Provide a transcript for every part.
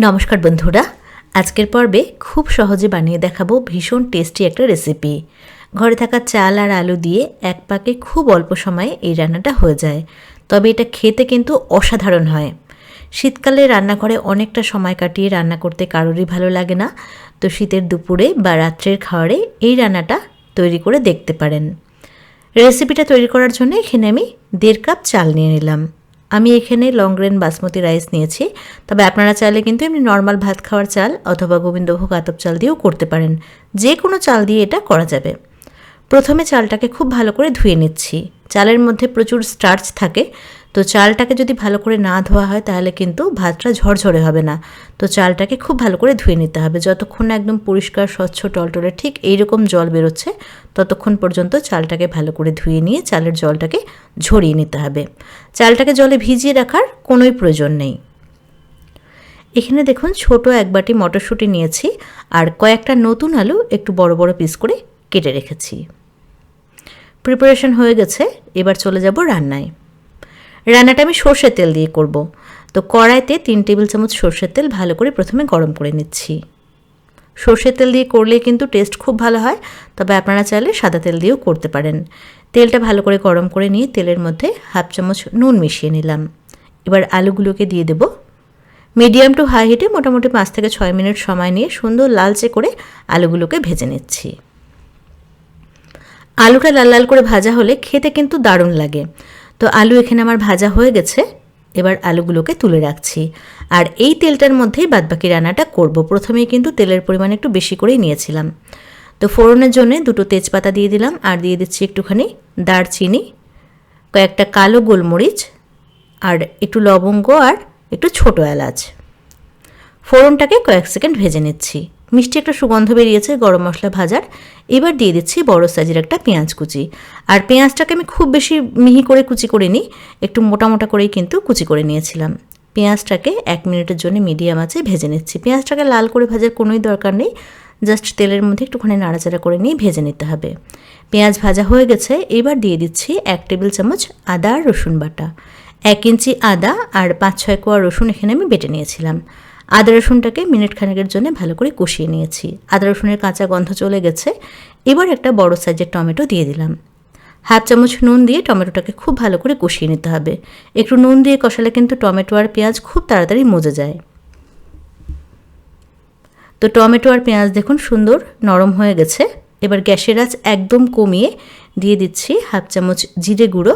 নমস্কার বন্ধুরা। আজকের পর্বে খুব সহজে বানিয়ে দেখাবো ভীষণ টেস্টি একটা রেসিপি ঘরে থাকা চাল আর আলু দিয়ে এক পাকে খুব অল্প সময়ে এই রান্নাটা হয়ে যায়। তবে এটা খেতে কিন্তু অসাধারণ হয়। শীতকালে রান্নাঘরে অনেকটা সময় কাটিয়ে রান্না করতে কারোরই ভালো লাগে না। তো শীতের দুপুরে বা রাত্রের খাওয়ারে এই রান্নাটা তৈরি করে দেখতে পারেন। রেসিপিটা তৈরি করার জন্য এখানে আমি দেড় কাপ চাল নিয়ে নিলাম। আমি এখানে লং গ্রেন বাসমতি রাইস নিয়েছি। তবে আপনারা চাইলে কিন্তু এমনি নর্মাল ভাত খাওয়ার চাল অথবা গোবিন্দভোগ আতপ চাল দিয়েও করতে পারেন। যে কোনো চাল দিয়ে এটা করা যাবে। প্রথমে চালটাকে খুব ভালো করে ধুয়ে নিচ্ছি। চালের মধ্যে প্রচুর স্টার্চ থাকে। তো চালটাকে যদি ভালো করে না ধোয়া হয়, তাহলে কিন্তু ভাতটা ঝরঝরে হবে না। তো চালটাকে খুব ভালো করে ধুয়ে নিতে হবে। যতক্ষণ না একদম পরিষ্কার, স্বচ্ছ, টলটলে ঠিক এইরকম জল বেরোচ্ছে, ততক্ষণ পর্যন্ত চালটাকে ভালো করে ধুয়ে নিয়ে চালের জলটাকে ঝরিয়ে নিতে হবে। চালটাকে জলে ভিজিয়ে রাখার কোনোই প্রয়োজন নেই। এখানে দেখুন, ছোট এক বাটি মটরশুঁটি নিয়েছি আর কয়েকটা নতুন আলু একটু বড় বড় পিস করে কেটে রেখেছি। প্রিপারেশন হয়ে গেছে, এবার চলে যাব রান্নায়। রান্নাটা আমি সর্ষের তেল দিয়ে করব। তো কড়াইতে তিন টেবিল চামচ সর্ষের তেল ভালো করে প্রথমে গরম করে নিচ্ছি। সর্ষের তেল দিয়ে করলে কিন্তু টেস্ট খুব ভালো হয়, তবে আপনারা চাইলে সাদা তেল দিয়েও করতে পারেন। তেলটা ভালো করে গরম করে নিয়ে তেলের মধ্যে হাফ চামচ নুন মিশিয়ে নিলাম। এবার আলুগুলোকে দিয়ে দেব। মিডিয়াম টু হাই হিটে মোটামুটি পাঁচ থেকে ছয় মিনিট সময় নিয়ে সুন্দর লালচে করে আলুগুলোকে ভেজে নিচ্ছি। আলুটা লাল লাল করে ভাজা হলে খেতে কিন্তু দারুণ লাগে। তো আলু এখানে আমার ভাজা হয়ে গেছে। এবার আলুগুলোকে তুলে রাখছি। আর এই তেলটার মধ্যেই বাদবাকি রান্নাটা করব। প্রথমেই কিন্তু তেলের পরিমাণ একটু বেশি করেই নিয়েছিলাম। তো ফোড়নের জন্য দুটো তেজপাতা দিয়ে দিলাম আর দিয়ে দিচ্ছি একটুখানি দারচিনি, কয়েকটা কালো গোলমরিচ আর একটু লবঙ্গ আর একটু ছোটো এলাচ। ফোড়নটাকে কয়েক সেকেন্ড ভেজে নিচ্ছি। মিষ্টি একটা সুগন্ধ বেরিয়েছে, গরম মশলা ভাজার। এবার দিয়ে দিচ্ছি বড় সাইজের একটা পেঁয়াজ কুচি। আর পেঁয়াজটাকে আমি খুব বেশি মিহি করে কুচি করে নিই, একটু মোটা মোটা করেই কিন্তু কুচি করে নিয়েছিলাম। পেঁয়াজটাকে এক মিনিটের জন্য মিডিয়াম আছে ভেজে নিচ্ছি। পেঁয়াজটাকে লাল করে ভাজার কোনোই দরকার নেই জাস্ট তেলের মধ্যে একটুখানি নাড়াচাড়া করে নিয়ে ভেজে নিতে হবে। পেঁয়াজ ভাজা হয়ে গেছে, এবার দিয়ে দিচ্ছি এক টেবিল চামচ আদা আর রসুন বাটা। এক ইঞ্চি আদা আর পাঁচ ছয় কোয়া রসুন এখানে আমি বেটে নিয়েছিলাম। আদা রসুনটাকে মিনিট খানেকের জন্য ভালো করে কষিয়ে নিয়েছি। আদা রসুনের কাঁচা গন্ধ চলে গেছে। এবার একটা বড় সাইজের টমেটো দিয়ে দিলাম। হাফ চামচ নুন দিয়ে টমেটোটাকে খুব ভালো করে কষিয়ে নিতে হবে। একটু নুন দিয়ে কষালে কিন্তু টমেটো আর পেঁয়াজ খুব তাড়াতাড়ি মজে যায়। তো টমেটো আর পেঁয়াজ দেখুন সুন্দর নরম হয়ে গেছে। এবার গ্যাসের আঁচ একদম কমিয়ে দিয়ে দিচ্ছি হাফ চামচ জিরে গুঁড়ো,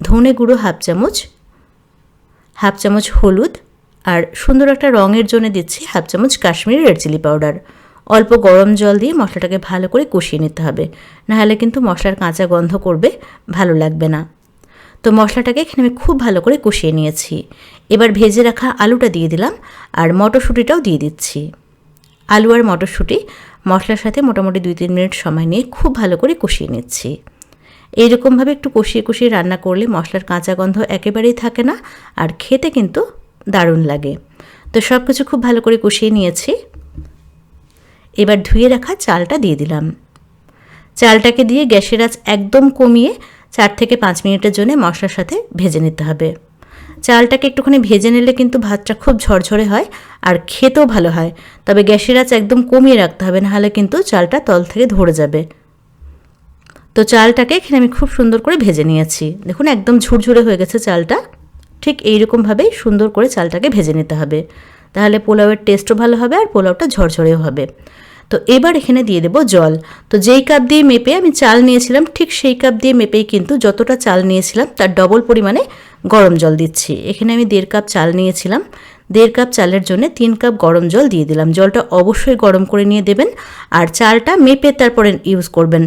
ধনে গুঁড়ো হাফ চামচ হাফ চামচ হলুদ আর সুন্দর একটা রঙের জন্য দিচ্ছি হাফ চামচ কাশ্মীরি রেড চিলি পাউডার অল্প গরম জল দিয়ে মশলাটাকে ভালো করে কষিয়ে নিতে হবে। নাহলে কিন্তু মশলার কাঁচা গন্ধ করবে, ভালো লাগবে না। তো মশলাটাকে এখানে আমি খুব ভালো করে কষিয়ে নিয়েছি। এবার ভেজে রাখা আলুটা দিয়ে দিলাম আর মটরশুঁটিটাও দিয়ে দিচ্ছি। আলু আর মটরশুঁটি মশলার সাথে মোটামুটি দুই তিন মিনিট সময় নিয়ে খুব ভালো করে কষিয়ে নিচ্ছি। এইরকমভাবে একটু কষিয়ে কষিয়ে রান্না করলে মশলার কাঁচা গন্ধ একেবারেই থাকে না আর খেতে কিন্তু দারুণ লাগে। তো সব কিছু খুব ভালো করে কষিয়ে নিয়েছি। এবার ধুয়ে রাখা চালটা দিয়ে দিলাম। চালটাকে দিয়ে গ্যাসের আঁচ একদম কমিয়ে চার থেকে পাঁচ মিনিটের জন্য মশলার সাথে ভেজে নিতে হবে। চালটাকে একটুখানি ভেজে নিলে কিন্তু ভাতটা খুব ঝরঝরে হয় আর খেতেও ভালো হয়। তবে গ্যাসের আঁচ একদম কমিয়ে রাখতে হবে, নাহলে কিন্তু চালটা তল থেকে ধরে যাবে। তো চালটাকে এখানে আমি খুব সুন্দর করে ভেজে নিয়েছি। দেখুন, একদম ঝুরঝুরে হয়ে গেছে চালটা। ঠিক এইরকমভাবেই সুন্দর করে চালটাকে ভেজে নিতে হবে। তাহলে পোলাওয়ের টেস্টও ভালো হবে আর পোলাওটা ঝরঝরেও হবে। তো এবার এখানে দিয়ে দেবো জল। তো যেই কাপ দিয়ে মেপে আমি চাল নিয়েছিলাম, ঠিক সেই কাপ দিয়ে মেপেই কিন্তু যতটা চাল নিয়েছিলাম, তার ডবল পরিমাণে গরম জল দিচ্ছি। এখানে আমি দেড় কাপ চাল নিয়েছিলাম। দেড় কাপ চালের জন্য তিন কাপ গরম জল দিয়ে দিলাম। জলটা অবশ্যই গরম করে নিয়ে দেবেন। আর চালটা মেপে তারপরে ইউজ করবেন।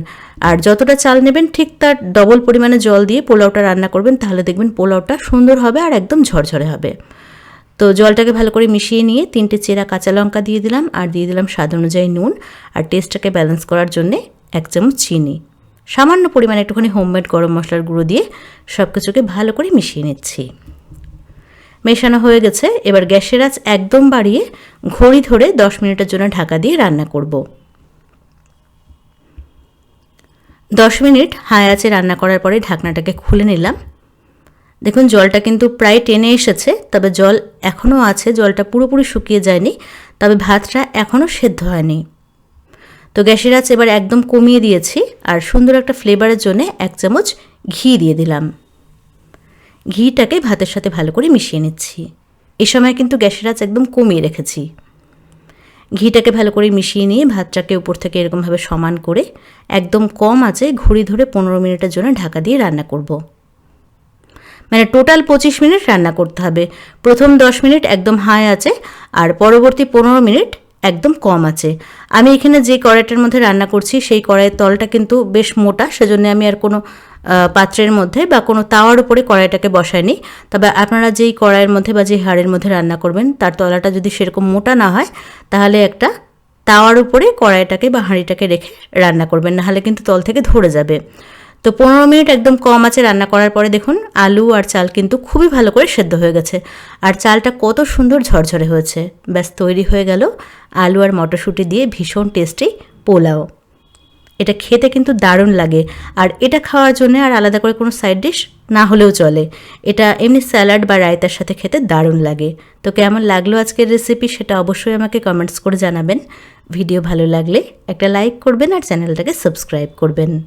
আর যতটা চাল নেবেন, ঠিক তার ডবল পরিমাণে জল দিয়ে পোলাওটা রান্না করবেন, তাহলে দেখবেন পোলাওটা সুন্দর হবে আর একদম ঝরঝরে হবে। তো জলটাকে ভালো করে মিশিয়ে নিয়ে তিনটে চেরা কাঁচা লঙ্কা দিয়ে দিলাম আর দিয়ে দিলাম স্বাদ অনুযায়ী নুন আর টেস্টটাকে ব্যালেন্স করার জন্যে এক চামচ চিনি। সামান্য পরিমাণে একটুখানি হোমমেড গরম মশলার গুঁড়ো দিয়ে সব কিছুকে ভালো করে মিশিয়ে নিচ্ছি। মেশানো হয়ে গেছে। এবার গ্যাসের আঁচ একদম বাড়িয়ে ঘড়ি ধরে দশ মিনিটের জন্য ঢাকা দিয়ে রান্না করব। দশ মিনিট হাই আঁচে রান্না করার পরে ঢাকনাটাকে খুলে নিলাম। দেখুন, জলটা কিন্তু প্রায় টেনে এসেছে, তবে জল এখনও আছে, জলটা পুরোপুরি শুকিয়ে যায়নি, তবে ভাতটা এখনও সেদ্ধ হয়নি। তো গ্যাসের আঁচ এবার একদম কমিয়ে দিয়েছি, আর সুন্দর একটা ফ্লেভারের জন্য এক চামচ ঘি দিয়ে দিলাম। ঘিটাকে ভাতের সাথে ভালো করে মিশিয়ে নিচ্ছি। এ সময় কিন্তু গ্যাসের আঁচ একদম কমিয়ে রেখেছি। ঘিটাকে ভালো করে মিশিয়ে নিয়ে ভাতটাকে উপর থেকে এরকমভাবে সমান করে একদম কম আছে ঘড়ি ধরে পনেরো মিনিটের জন্য ঢাকা দিয়ে রান্না করব। মানে টোটাল পঁচিশ মিনিট রান্না করতে হবে। প্রথম দশ মিনিট একদম হাই আছে আর পরবর্তী পনেরো মিনিট একদম কম আছে। আমি এখানে যে কড়াইটার মধ্যে রান্না করছি, সেই কড়াইয়ের তলটা কিন্তু বেশ মোটা, সেজন্য আমি আর কোনো পাত্রের মধ্যে বা কোনো তাওয়ার উপরে কড়াইটাকে বসায়নি তবে আপনারা যেই কড়াইয়ের মধ্যে বা যেই হাড়ের মধ্যে রান্না করবেন, তার তলাটা যদি সেরকম মোটা না হয়, তাহলে একটা তাওয়ার উপরে কড়াইটাকে বা হাঁড়িটাকে রেখে রান্না করবেন, নাহলে কিন্তু তল থেকে ধরে যাবে। তো পনেরো মিনিট একদম কম আছে রান্না করার পরে দেখুন আলু আর চাল কিন্তু খুবই ভালো করে সেদ্ধ হয়ে গেছে। আর চালটা কত সুন্দর ঝরঝরে হয়েছে। ব্যাস, তৈরি হয়ে গেল আলু আর মটরশুঁটি দিয়ে ভীষণ টেস্টি পোলাও। এটা খেতে কিন্তু দারুণ লাগে। আর এটা খাওয়ার জন্য আর আলাদা করে কোনো সাইড ডিশ না হলেও চলে। এটা এমনি স্যালাড বা রায়তার সাথে খেতে দারুণ লাগে। তো কেমন লাগল আজকের রেসিপি সেটা অবশ্যই আমাকে কমেন্টস করে জানাবেন। ভিডিও ভালো লাগলে একটা লাইক করবেন আর চ্যানেলটাকে সাবস্ক্রাইব করবেন।